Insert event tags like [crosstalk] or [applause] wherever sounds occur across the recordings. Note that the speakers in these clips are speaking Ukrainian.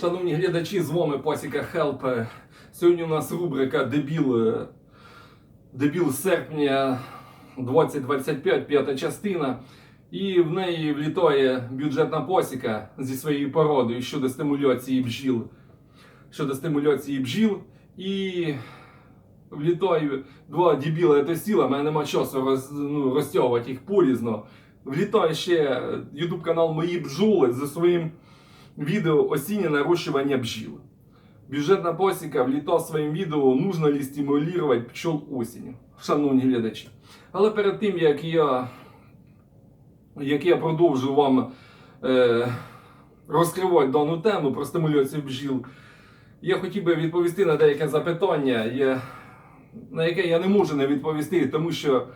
Шановні глядачі, з вами Пасіка Хелп. Сьогодні у нас рубрика Дебіл, е, Дебіл серпня 2025, п'ята частина. І в неї влітає бюджетна посіка зі своєю породою щодо стимуляції бджіл. Щодо стимуляції бджіл. І влітаю два дебіла це сіла, мене нема часу роз, ну, розтягувати їх порізно. Влітає ще YouTube канал Мої бджоли зі своїм відео осіннє нарощування бджіл. Бюджетна посіка влітав своїм відео нужно ли стимулювати пчол осінню, шановні глядачі. Але перед тим, як я, як я продовжу вам е, розкривати дану тему про стимуляцію бджіл, я хотів би відповісти на деяке запитання, я, на яке я не можу не відповісти, тому що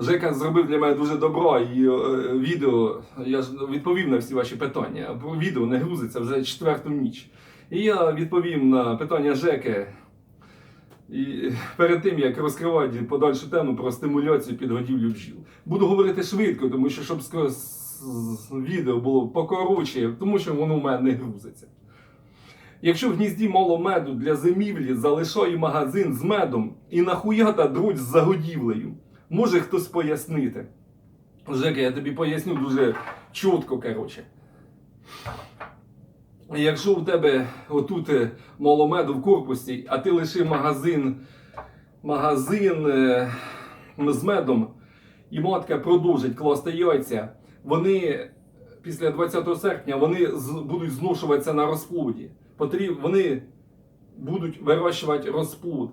Жека зробив для мене дуже добро і е, відео, я ж відповів на всі ваші питання. Бо Відео не грузиться вже четверту ніч. І я відповім на питання Жеки. І перед тим як розкривати подальшу тему про стимуляцію підгодівлю бджіл. Буду говорити швидко, тому що щоб відео було покоротше, тому що воно в мене не грузиться. Якщо в гнізді мало меду для зимівлі, залишай магазин з медом і нахуята друть з загодівлею. Може хтось пояснити. Жека, я тобі поясню дуже чітко, коротше. Якщо у тебе отут е, мало меду в корпусі, а ти лишив магазин, магазин е, з медом, і матка продовжить класти яйця, вони після 20 серпня вони будуть зношуватися на розплоді. Потріб, вони будуть вирощувати розплод.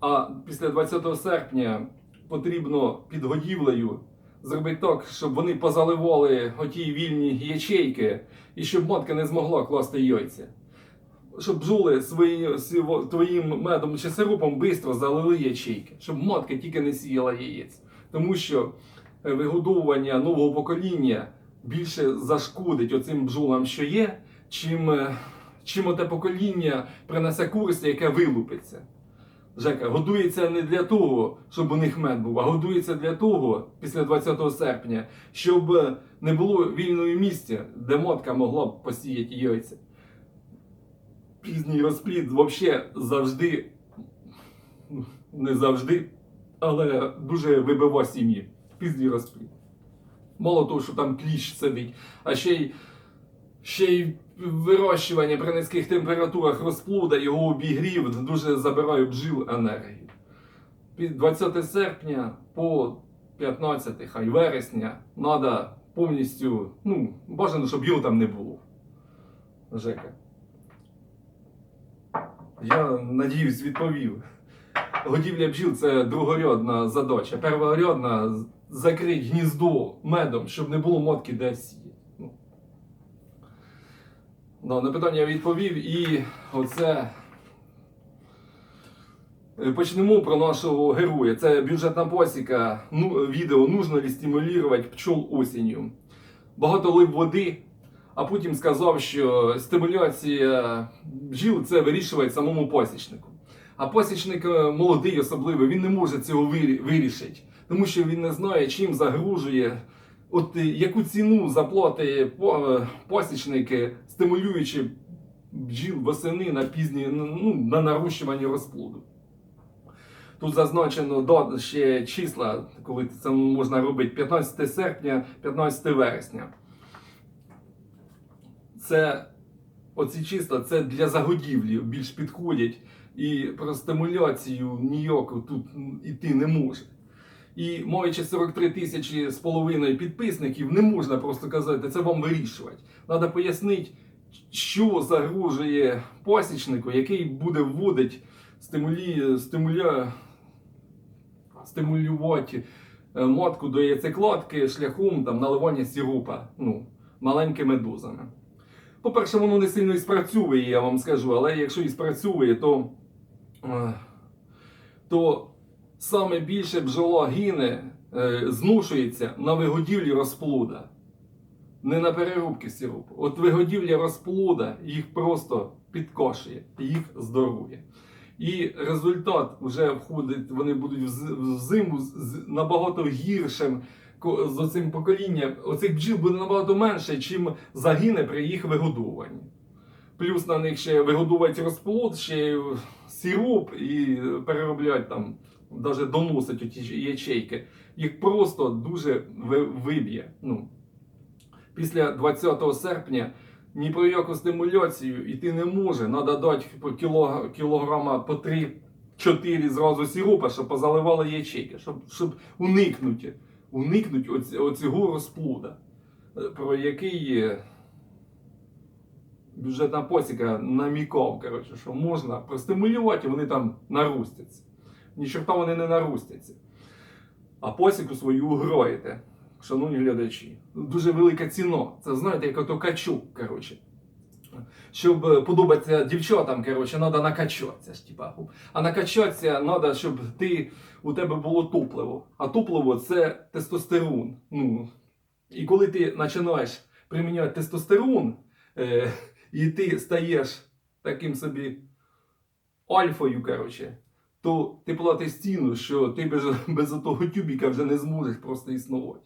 А після 20 серпня потрібно під годівлею зробити так, щоб вони позаливали оті вільні ячейки, і щоб матка не змогла класти яйця. Щоб бджоли свої, твоїм медом чи сиропом швидко залили ячейки, щоб матка тільки не сіяла яєць. Тому що е, вигодовування нового покоління більше зашкодить оцим бджолам, що є, чим, е, чим оте покоління принесе користь, яке вилупиться. Жека, годується не для того, щоб у них мед був, а годується для того, після 20 серпня, щоб е, не було вільного місця, де матка могла б посіяти яйця. Пізній розплід взагалі завжди, не завжди, але дуже вибива сім'ї. Пізній розплід. Мало того, що там кліщ сидить, а ще й, ще й вирощування при низьких температурах розплода, його обігрів дуже забирає бджіл енергію. Під 20 серпня по 15 хай вересня треба повністю, ну, бажано, щоб його там не було. Жека. Я надіюсь, відповів. Годівля бджіл це другорядна задача. Перворядна закрити гніздо медом, щоб не було мотки де сіяти. Ну. Да, на питання я відповів і оце. Е, Почнемо про нашого героя. Це бюджетна посіка. Ну, відео нужно ли стимулювати пчол осінню. Багато лив води, а потім сказав, що стимуляція бджіл це вирішує самому посічнику. А посічник е, молодий, особливо, він не може цього вирішити, тому що він не знає, чим загрожує, от е, яку ціну заплати е, посічники, стимулюючи бджіл восени на пізні ну, на нарощування розплоду. Тут зазначено до ще числа, коли це можна робити 15 серпня, 15 вересня. Це оці числа це для загодівлі більш підходять, і про стимуляцію ніяку тут іти не може. І маючи 43 тисячі з половиною підписників, не можна просто казати, це вам вирішувати. Треба пояснити, що загрожує пасічнику, який буде вводити стимулі, стимуля, стимулювати е, матку до яйцекладки шляхом там, наливання сиропа ну, маленькими дозами. По-перше, воно не сильно і спрацьовує, я вам скажу, але якщо і спрацьовує, то, е, то саме більше бджола гине, е, зношується на вигодівлі розплода, не на переробки сиропу. От вигодівля розплода їх просто підкошує, їх здоров'я. І результат вже входить, вони будуть в зиму набагато гіршим з оцим поколінням. Оцих бджіл буде набагато менше, чим загине при їх вигодовуванні. плюс на них ще вигодувати розплод, ще й сироп і переробляють там, навіть доносять оті ж ячейки. Їх просто дуже виб'є. Ну, після 20 серпня ні про яку стимуляцію йти не може. Треба дати кілограма по 3-4 зразу сиропа, щоб позаливали ячейки, щоб, щоб уникнути, уникнути оці, оцього розплода, е, про який е, бюджетна посіка намікав, коротше, що можна простимулювати, вони там наростяться. Ні чорта вони не наростяться. А посіку свою угроїте, шановні глядачі. Дуже велика ціна. Це знаєте, як ото качук, коротше. Щоб е, подобатися дівчатам, коротше, треба накачатися типа. А накачатися треба, щоб ти, у тебе було топливо. А топливо це тестостерон. Ну, і коли ти починаєш приміняти тестостерон, е, і ти стаєш таким собі альфою, коротше, то ти платиш ціну, що ти без, [laughs] без того тюбіка вже не зможеш просто існувати.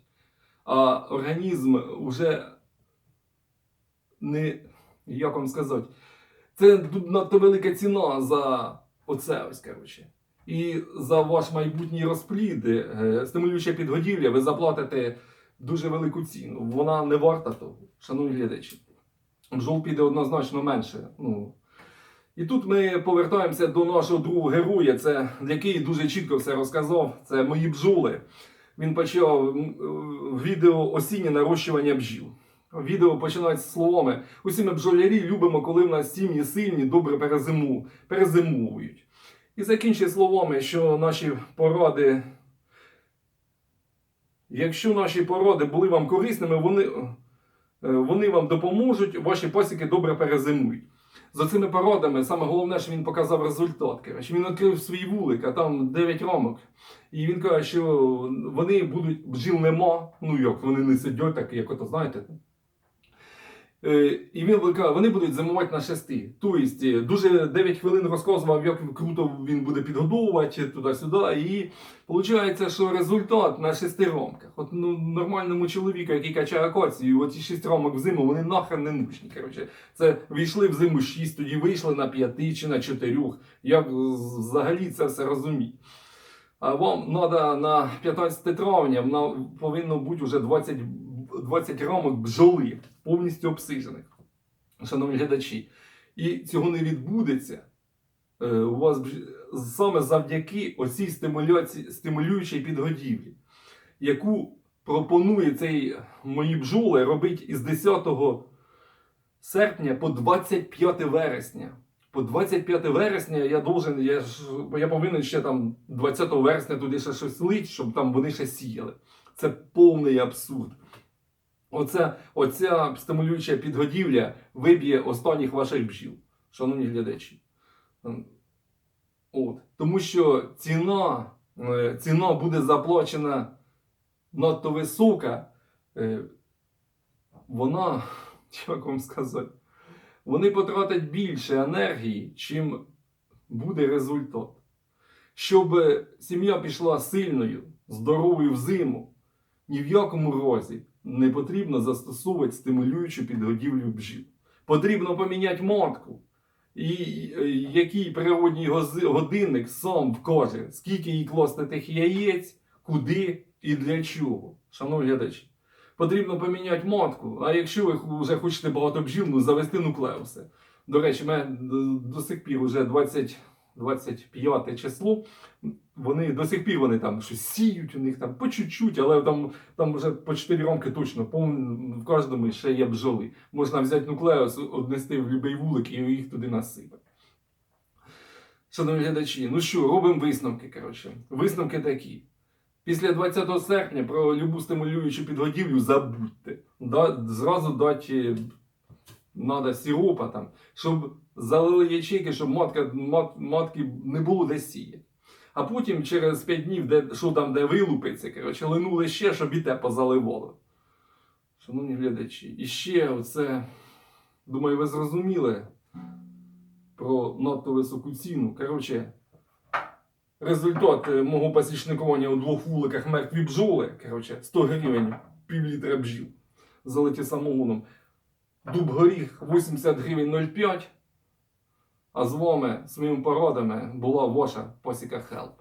А організм вже не, як вам сказати, це надто велика ціна за оце ось, коротше. І за ваш майбутній розплід, е, стимулююче підгодівля, ви заплатите дуже велику ціну. Вона не варта того, шановні глядачі. Бджол піде однозначно менше. Ну. І тут ми повертаємося до нашого другого героя, це який дуже чітко все розказав. Це мої бджоли. Він почав е, відео осіннє нарощування бджіл. Відео починається з словами: усі ми бджолярі любимо, коли в нас сім'ї сильні, добре перезиму, перезимовують. І закінчує словами, що наші поради, якщо наші поради були вам корисними, вони, е, вони вам допоможуть, ваші пасіки добре перезимують. За цими породами, саме головне, що він показав результат. Коротше, він відкрив свій вулик, а там 9 рамок. І він каже, що вони будуть, бджіл нема, ну як вони не сидять, так як ото знаєте. Е, І він каже, вони будуть зимувати на шести. Тобто, е, дуже 9 хвилин розказував, як круто він буде підгодовувати туди-сюди. І виходить, що результат на шести рамках. От ну, нормальному чоловіку, який качає акацію, оці 6 рамок в зиму, вони нахрен не нужні. Коротше. Це війшли в зиму 6, тоді вийшли на 5 чи на 4. Як взагалі це все розуміти? А вам треба на 15 травня на, повинно бути вже 20, 20 рамок бджоли повністю обсижених, шановні глядачі. І цього не відбудеться. Е, у вас саме завдяки оцій стимуляції, стимулюючій підгодівлі, яку пропонує цей мої бджоли робити із 10 серпня по 25 вересня. По 25 вересня я должен, я, я повинен ще там 20 вересня туди ще щось лить, щоб там вони ще сіяли. Це повний абсурд. Оця, оця стимулююча підгодівля виб'є останніх ваших бджіл, шановні глядачі. Ем, От. Тому що ціна, е, ціна буде заплачена надто висока. е, Вона, [laughs] як вам сказати, вони потратять більше енергії, чим буде результат. Щоб сім'я пішла сильною, здоровою в зиму, ні в якому разі не потрібно застосовувати стимулюючу підгодівлю бджіл. Потрібно поміняти матку. І який природній годинник сам вкаже, скільки їй класти тих яєць, куди і для чого. Шановні глядачі, потрібно поміняти матку. А якщо ви вже хочете багато бджіл, ну завести нуклеуси. До речі, до, до сих пір вже 20, 25 число. Вони до сих пір вони там щось сіють у них там по чуть-чуть, але там, там вже по 4 рамки точно, в кожному ще є бджоли. Можна взяти нуклеус, однести в будь-який вулик і їх туди насипати. Шановні глядачі, ну що, робимо висновки. Коротше. Висновки такі. Після 20 серпня про любу стимулюючу підгодівлю забудьте. Да, зразу дати надо сиропа там, щоб залили ячейки, щоб матка, мат, матки не було де сіяти. А потім через 5 днів, де, що там де вилупиться, коротше, линули ще, щоб і те позаливало. Шановні глядачі, і ще оце, думаю, ви зрозуміли про надто високу ціну. Коротше, результат е, мого пасічникування у двох вуликах мертві бджоли. Коротше, 100 гривень, пів літра бджіл, залиті самогоном. Дубгоріх 80 гривень 0,5. А з вами своїми породами була ваша посіка Хелп.